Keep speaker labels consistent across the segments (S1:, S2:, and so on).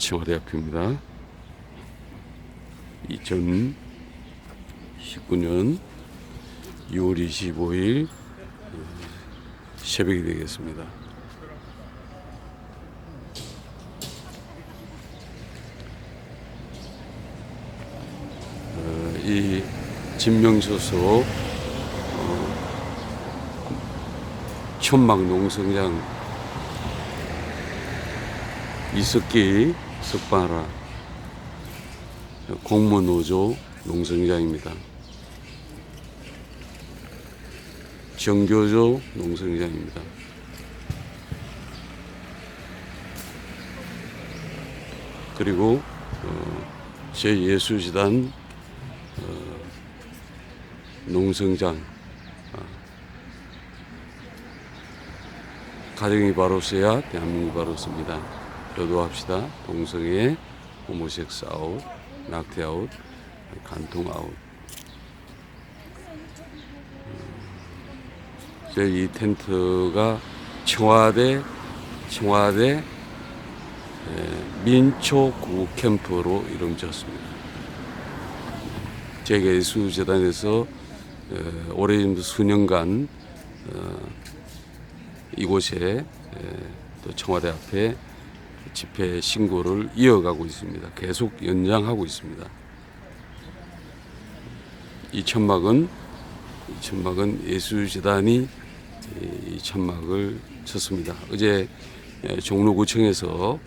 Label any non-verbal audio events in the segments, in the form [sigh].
S1: 청와대 앞입니다. 2019년 6월 25일 새벽이 되겠습니다. 어, 이 진명소서 어, 천막 농성장 이석기 석바라 공무 노조 농성장입니다. 정교조 농성장입니다. 그리고 어, 제 예수지단 어, 농성장 아, 가정이 바로 서야 대한민국이 바로 섭니다. 효도합시다. 동성애, 호모섹스 아웃, 낙태 아웃, 간통 아웃. 저이 텐트가 청와대 청와대 에, 민초구 캠프로 이름 지었습니다. 제가 예수재단에서 에, 오래전부터 수년간 어, 이곳에 에, 또 청와대 앞에 집회 신고를 이어가고 있습니다. 계속 연장하고 있습니다. 이 천막은 이 천막은 예수재단이 이 천막을 쳤습니다. 어제 에, 종로구청에서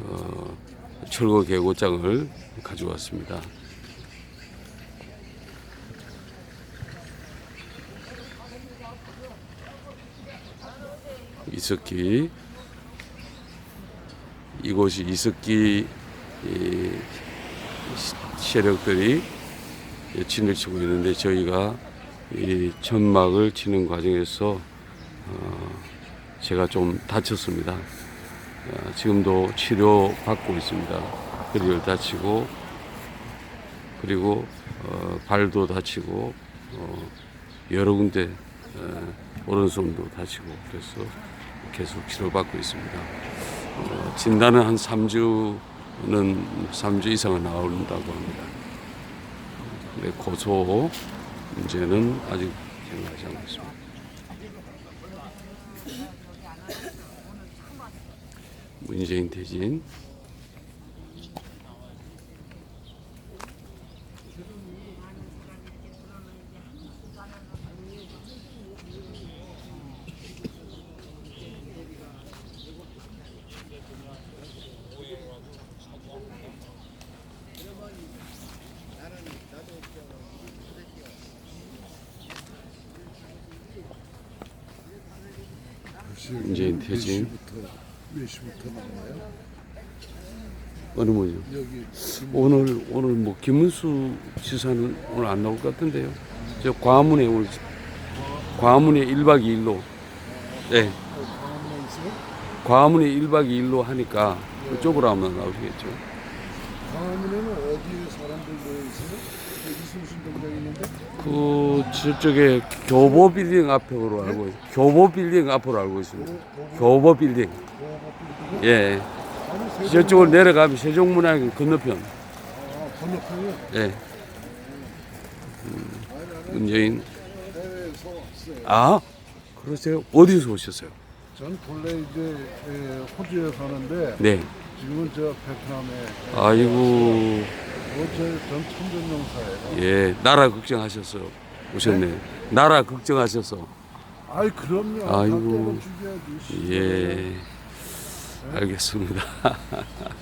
S1: 어, 철거 개고장을 가져왔습니다. 이석기 이곳이 이석기 세력들이 진을 치고 있는데 저희가 이 천막을 치는 과정에서 어, 제가 좀 다쳤습니다. 어, 지금도 치료 받고 있습니다. 허리를 다치고 그리고 어, 발도 다치고 어, 여러 군데 어, 오른손도 다치고 그래서 계속 치료받고 있습니다. 어, 진단은 한 3주는 3주 이상은 나온다고 합니다. 근데 고소 문제는 아직 생각하지 않고 있습니다. 문재인 퇴진 문재인 퇴진
S2: 몇 시부터 나와요?
S1: 어느 뭐죠?
S2: 여기
S1: 오늘 오늘 뭐 김문수 지사는 오늘 안 나올 것 같은데요. 저 과문에 오늘 과문에 1박 2일로 네
S2: 광화문에 있어요?
S1: 과문에 1박 2일로 하니까 그쪽으로 아마 나오시겠죠.
S2: 광화문에는 어디에 사람들 있어요?
S1: 그 저쪽에 교보 빌딩 앞으로 알고 있, 교보 빌딩 앞으로 알고 있습니다. 교보 빌딩? 예
S2: 세종
S1: 저쪽으로 내려가면 세종문화관 건너편.
S2: 아, 건너편이요?
S1: 예. 문재인.
S2: 해외에서 왔어요.
S1: 아 그러세요? 어디서 오셨어요?
S2: 전 본래 이제 에, 호주에 사는데
S1: 네.
S2: 지금은 저 베트남에
S1: 아이고
S2: 전 천전용사예요.
S1: 예, 나라 걱정하셨어. 오셨네. 나라 걱정하셨어.
S2: 아이 그럼요.
S1: 아이고.
S2: 다 죽여야지.
S1: 예. 알겠습니다. [laughs]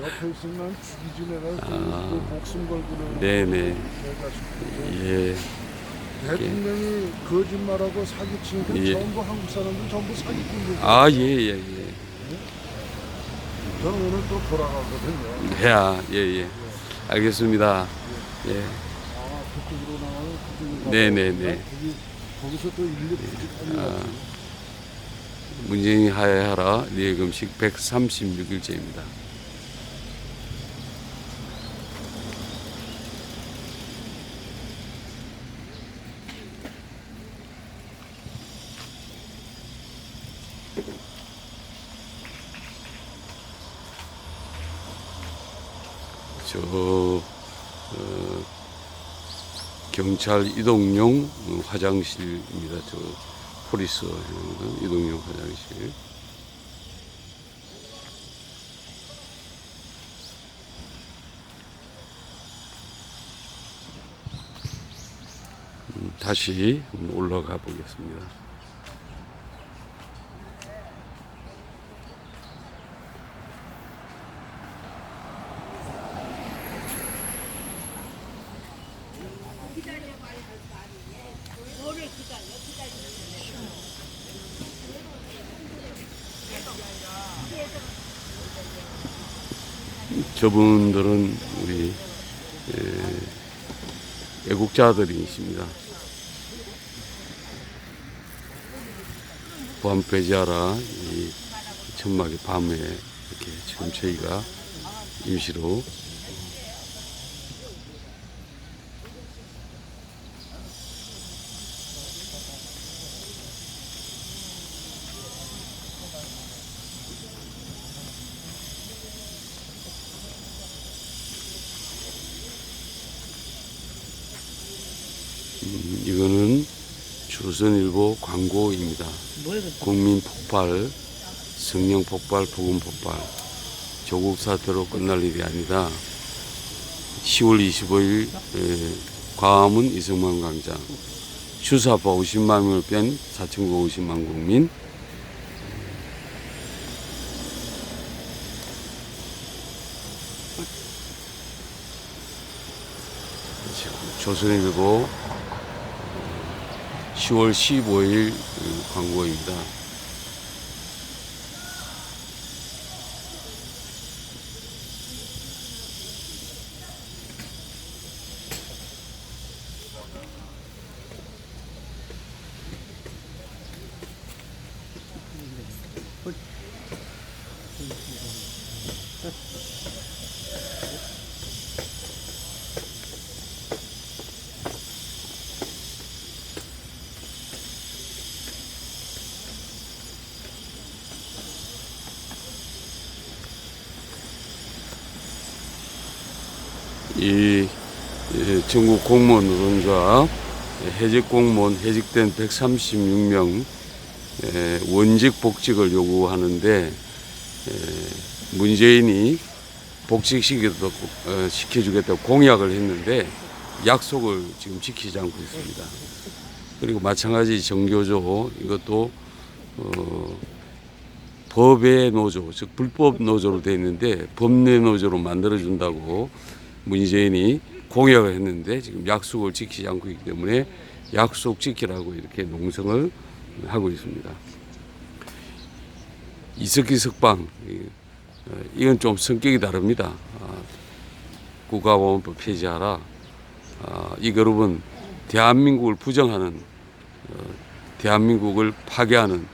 S2: 옆에 있으면 죽이지 내가 그 목숨 걸고는
S1: 아. 네네.
S2: 내가.
S1: 예.
S2: 대통령이 거짓말하고 사기치니까
S1: 예.
S2: 전부 한국 사람들 전부 사기꾼들.
S1: 아, 예, 예, 예.
S2: 저는 오늘 또 돌아가거든요.
S1: 네, 아, 예, 예. 알겠습니다. 예.
S2: 아 그쪽으로 나와요.
S1: 네. 네, 네.
S2: 거기 거기서 또
S1: 아.
S2: 가지.
S1: 문재인이 하야하라 리해금식 136일째입니다. 저 어, 경찰 이동용 어, 화장실입니다. 저 포리스 어, 이동용 화장실. 음, 다시 올라가 보겠습니다. 저분들은 우리 에, 애국자들이십니다. 보안 빼지하라 이 천막의 밤에 이렇게 지금 저희가 임시로 음, 이거는 조선일보 광고입니다. 국민 폭발, 성령 폭발, 복음 폭발. 조국 사태로 끝날 일이 아니다. 10월 25일 에, 광화문 이승만 광장 주사파 50만 명을 뺀 4,950만 국민 조선일보 10월 15일 광고입니다. 이 예, 전국 공무원 노동조합 해직 공무원 해직된 136명 예, 원직 복직을 요구하는데 예, 문재인이 복직시키도록 어, 시켜주겠다고 공약을 했는데 약속을 지금 지키지 않고 있습니다. 그리고 마찬가지 정교조 이것도 어, 법의 노조, 즉 불법 노조로 돼 있는데 법내 노조로 만들어 준다고 문재인이 공약을 했는데 지금 약속을 지키지 않고 있기 때문에 약속 지키라고 이렇게 농성을 하고 있습니다. 이석기 석방 이- 어, 이건 좀 성격이 다릅니다. 아, 국가보안법 폐지하라. 아, 이 그룹은 대한민국을 부정하는 어, 대한민국을 파괴하는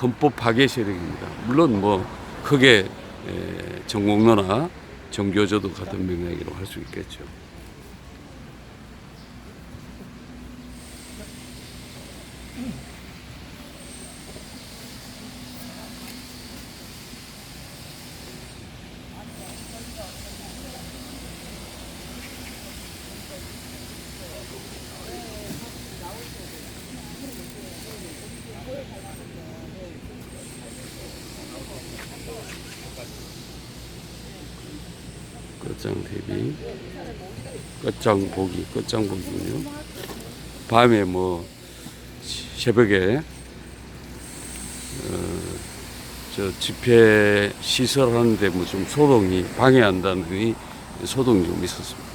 S1: 헌법 파괴 세력입니다. 물론 뭐 크게 에, 전공로나 정교조도 같은 맥락이라고 할 수 있겠죠. 끝장 대비 끝장 보기 끝장 보기군요. 밤에 뭐 시- 새벽에 어, 저 집회 시설하는데 뭐 좀 소동이 방해한다는 소동이 좀 있었습니다.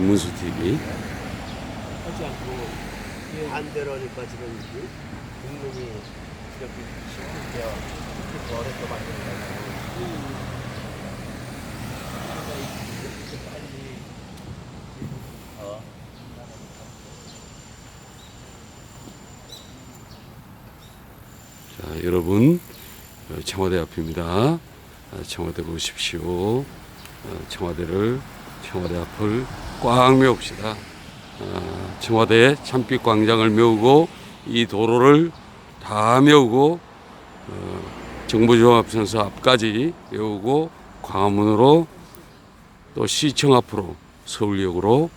S1: 김문수 TV.
S3: 하지 않고 반대로 하니까 지금 이 국민이 이렇게 시키게요. 이렇게 어렵게 만들어가지고. 어.
S1: 자, 여러분 어, 청와대 앞입니다. 아, 청와대 보십시오. 어, 청와대를 청와대 앞을 꽉 메웁시다. 아, 청와대 참빛 광장을 메우고 이 도로를 다 메우고 어, 정부종합센터 앞까지 메우고 광화문으로 또 시청 앞으로 서울역으로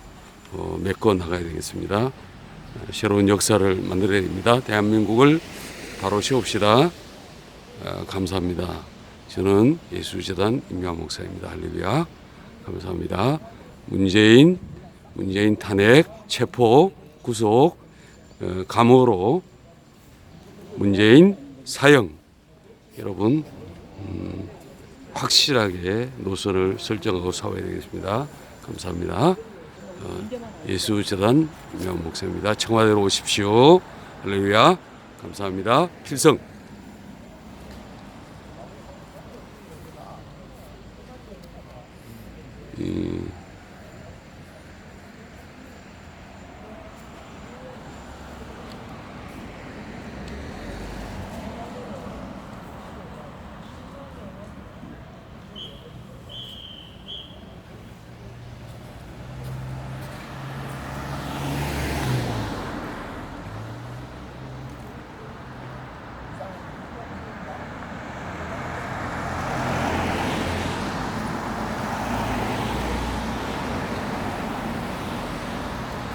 S1: 어, 메꿔 나가야 되겠습니다. 아, 새로운 역사를 만들어야 됩니다. 대한민국을 바로 세웁시다. 아, 감사합니다. 저는 예수재단 임양 목사입니다. 할렐루야. 감사합니다. 문재인 문재인 탄핵, 체포, 구속, 어, 감호로 문재인 사형 여러분 음, 확실하게 노선을 설정하고 싸워야 되겠습니다. 감사합니다. 어, 예수재단 임양 목사입니다. 청와대로 오십시오. 할렐루야. 감사합니다. 필성.